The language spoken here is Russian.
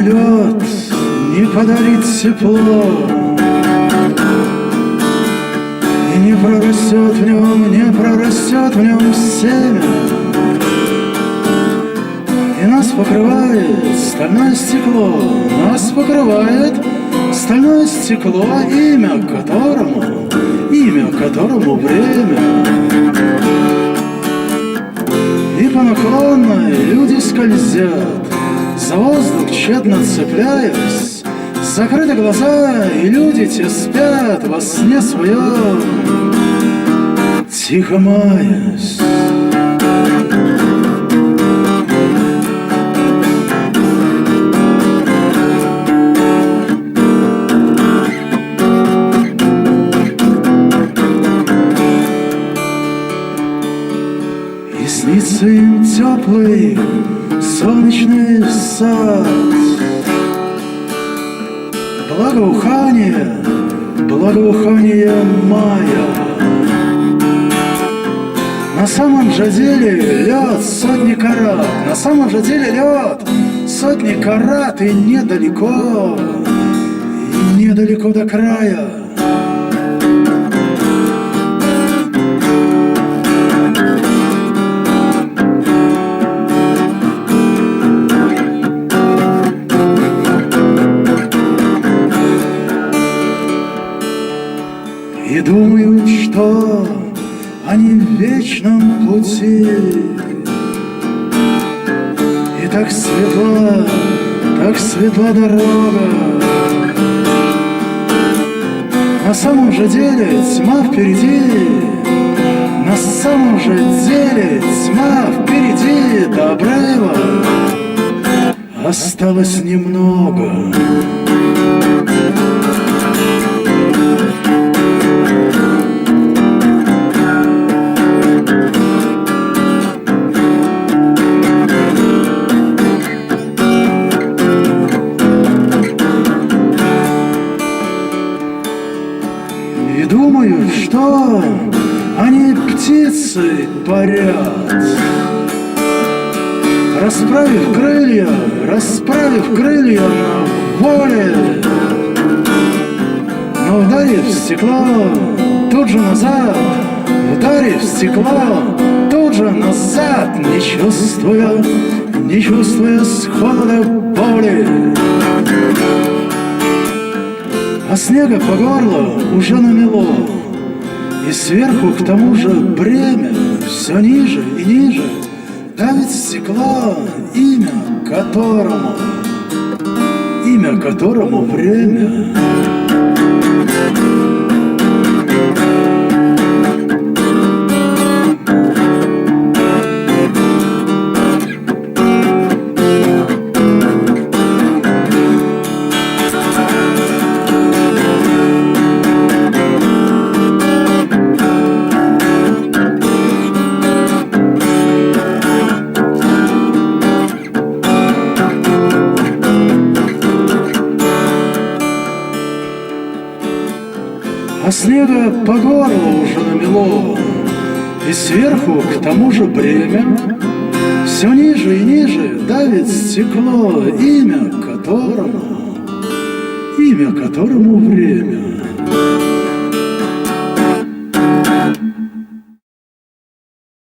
Лед не подарит тепло. И не прорастет в нем, не прорастет в нем семя. И нас покрывает стальное стекло Нас покрывает стальное стекло Имя которому, имя которому время. И по наклонной люди скользят За воздух тщетно цепляясь. Закрыты глаза, и люди те спят во сне своем Тихо маясь снится им теплый солнечный сад. Благоухание, благоухание мая На самом же деле лед сотни карат. На самом же деле лед сотни карат И недалеко, и недалеко до края И думают, что они в вечном пути. И так светла, так светла дорога. На самом же деле тьма впереди. На самом же деле тьма впереди. До обрыва Осталось немного. И что? Они птицы парят. Расправив крылья, расправив крылья на воле Но ударив стекло, тут же назад. Ударив стекло, тут же назад. Не чувствуя, не чувствуя с холода боли а снега по горло уже намело, И сверху к тому же бремя все ниже и ниже Давит стекло, имя которому, имя которому время. А снега по горло уже намело, И сверху к тому же бремя Все ниже и ниже давит стекло, Имя которому, имя которому время.